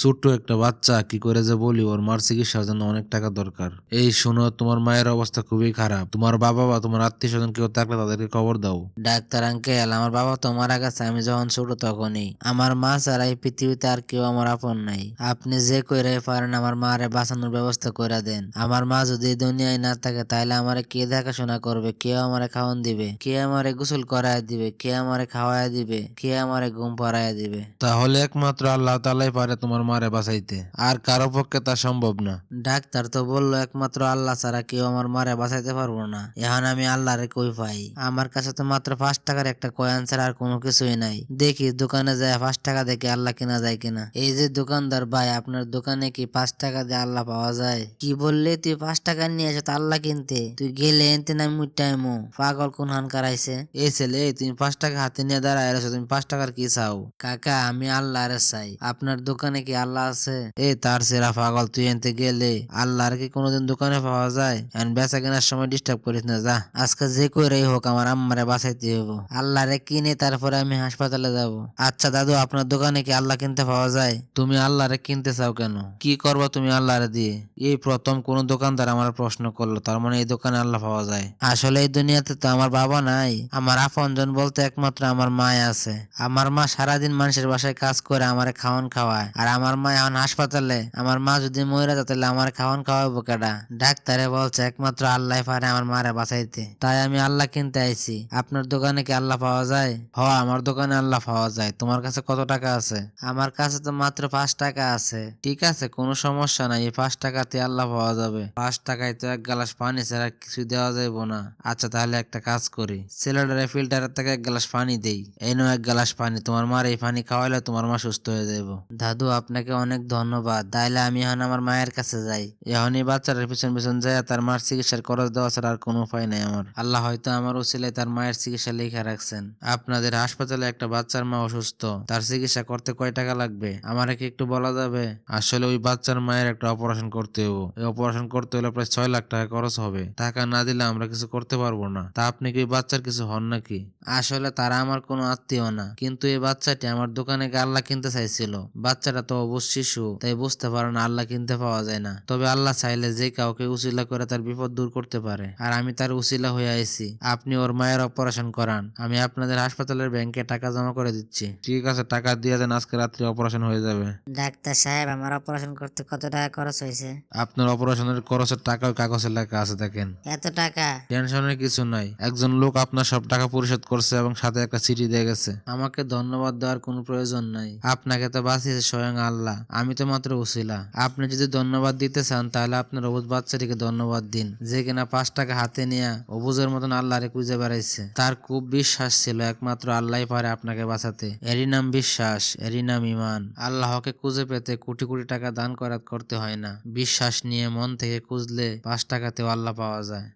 ছোট্ট একটা বাচ্চা কি করে যে বলি ওর মার চিকিৎসার জন্য অনেক টাকা দরকার। এই শুনো তোমার মায়ের অবস্থা খুবই খারাপ। তোমার বাবা বা তোমার আত্মীয় স্বজন কেউ থাকলে তাদেরকে খবর দাও। ডাক্তার আঙ্কেল আমার বাবা তো মারা গেছে আমি যখন ছোট তখনই। আমার মা ছাড়া এই পৃথিবীতে আর কেউ আমার আপন নাই। আপনি যে কইরে পারেন আমার মারে বাঁচানোর ব্যবস্থা করে দেন। আমার মা যদি দুনিয়ায় না থাকে তাহলে আমারে কে দেখাশোনা করবে? কে আমারে খাওয়ান দিবে? কে আমারে গোসল করায় দিবে? কে আমারে খাওয়ায় দিবে? কে আমারে ঘুম পাড়ায় দিবে? তাহলে একমাত্র আল্লাহ তালাই পারে তোমার মারে বাঁচাইতে। আর কারও পক্ষে তা সম্ভব না। ডাক্তার তো বলল একমাত্র আল্লাহ ছাড়া কেউ আমার মারে বাঁচাইতে পারব না। এখন আমি আল্লাহরে কই পাই? আমার কাছে তো মাত্র পাঁচ টাকার একটা কয়েন ছাড়া আর কোনো কিছুই নাই। দেখি দোকানে যায় পাঁচ টাকা দেখে আল্লাহ কিনা যায় কিনা। এই যে দোকানদার ভাই আপনার দোকানে কি পাঁচ টাকা দিয়ে আল্লাহ পাওয়া যায়? কি বললে তুই পাঁচ টাকা নিয়ে আসো আল্লাহ কিনতে। তুই গেলে এনতে না মুটাইমো পাগল কোন হান কারাইছে এই ছেলে তুমি পাঁচ টাকা হাতে নিয়ে দাঁড়ায় তুমি পাঁচ টাকার কি চাও? কাকা আমি আল্লাহর চাই। আপনার দোকানে কি আল্লাহ আছে। এ তার সেরা পাগল, তুই এনতে গেলে আল্লাহর কি কোনোদিন দোকানে পাওয়া যায়? এখন বেচা কেনার সময় ডিস্টার্ব করিস না, যা। আজকে যে করেই হোক, আমার আম্মারে বাঁচাইতে হব আল্লাহরে কিনে তারপরে আমি হাসপাতালে যাব। আচ্ছা দাদু, আপনার দোকানে কি আল্লাহ কিনতে পাওয়া যায়? তুমি আল্লাহরে কিনতে চাও কেন? কি করব তুমি আল্লাহরে দিয়ে? এই প্রথম কোন দোকানদার আমার প্রশ্ন করল, তার মানে এই দোকানে আল্লাহ পাওয়া যায়। আসলে এই দুনিয়াতে তো আমার বাবা নাই, আমার আপনজন বলতে একমাত্র আমার মা আছে। আমার মা সারাদিন মানুষের বাসায় কাজ করে আমারে খাওয়ান খাওয়ায়, আর আমার মা এখন হাসপাতালে, আমার মা যদি মরে যায় তাহলে আমার খাওয়ান খাওয়াবো কেডা? ডাক্তারে বলছে, একমাত্র আল্লাহ পারে আমার মারে বাঁচাইতে। তাই আমি আল্লাহ কিনতে আইছি। আপনার দোকানে কি আল্লাহ পাওয়া যায়? হ আমার দোকানে আল্লাহ পাওয়া যায়। তোমার কাছে কত টাকা আছে? আমার কাছে তো মাত্র পাঁচ টাকা আছে। ঠিক আছে, কোনো সমস্যা নাই। এই পাঁচ টাকাতে আল্লাহ পাওয়া যাবে। পাঁচ টাকায় তো এক গ্লাস পানি ছাড়া কিছু দেওয়া যাইব না। আচ্ছা তাহলে একটা কাজ করি। সিলিন্ডারে ফিল্টারের থেকে এক গ্লাস পানি দেই। এই এক গ্লাস পানি। তোমার মার এই পানি খাওয়াইলে তোমার মা সুস্থ হয়ে যাইব। দাদু আপনাকে অনেক ধন্যবাদ। তাইলে আমি এখন আমার মায়ের কাছে যাই। এখন এই বাচ্চাটার পিছন পিছন যায় তার মার চিকিৎসার খরচ দেওয়া ছাড়া আর কোনো উপায় নাই আমার। আল্লাহ হয়তো আমার উচিলে তার মায়ের চিকিৎসা লেখা রাখছেন। আপনাদের হাসপাতালে একটা বাচ্চার মা অসুস্থ। তার চিকিৎসা করতে কয় টাকা লাগবে? আমারে কি একটু বলা যাবে? আসলে ওই বাচ্চার মায়ের একটা অপারেশন করতে হব এই অপারেশন করতে হলে প্রায় ছয় লাখ টাকা খরচ হবে। টাকা না দিলে আমরা কিছু করতে পারব না। তা আপনি কি ওই বাচ্চার কিছু হন নাকি? আসলে তারা আমার কোনো আত্মীয় না। কিন্তু এই বাচ্চাটি আমার দোকানে গাল্লা কিনতে চাইছিল। বাচ্চাটা তো অবশ্য শিশু তাই বুঝতে পারে না আল্লাহ কিনতে পাওয়া যায় না। তবে আল্লাহ চাইলে যে কাউকে উচিলা করে তার বিপদ দূর করতে পারে। আর আমি তার উচিলা হয়ে আইছি। আপনি ওর মায়ের অপারেশন করান। আমি আপনাদের হাসপাতালের ব্যাংকে টাকা জমা করে দিচ্ছি। ঠিক আছে টাকা দিয়ে দেন আজকে রাত্রে অপারেশন হয়ে যাবে। ডাক্তার সাহেব আমার অপারেশন করতে কত টাকা খরচ হয়েছে? আপনার অপারেশনের খরচের টাকা ওই কাগজে লেখা আছে দেখেন। এত টাকা? টেনশনের কিছু নাই। একজন লোক আপনার সব টাকা পরিশোধ করছে এবং সাথে একটা চিঠি দিয়ে গেছে। আমাকে ধন্যবাদ দেওয়ার কোনো প্রয়োজন নাই। আপনাকে তো বাঁচিয়েছে স্বয়ং আল্লাহ আমি তো মাত্র উসিলা। আপনি যদি ধন্যবাদ দিতে চান, তাহলে আপনার অবুজ বাচ্চাটিকে ধন্যবাদ দিন। যে কিনা পাঁচ টাকা হাতে নিয়ে অবুজের মতন আল্লাহরে খুঁজে বেড়াইছে। তার খুব বিশ্বাস ছিল, একমাত্র আল্লাহ পারে আপনাকে বাঁচাতে। এরই নাম বিশ্বাস, এরই নাম ইমান আল্লাহকে খুঁজে পেতে কোটি কোটি টাকা দান করাত করতে হয় না। বিশ্বাস নিয়ে মন থেকে খুঁজলে পাঁচ টাকাতেও আল্লাহ পাওয়া যায়।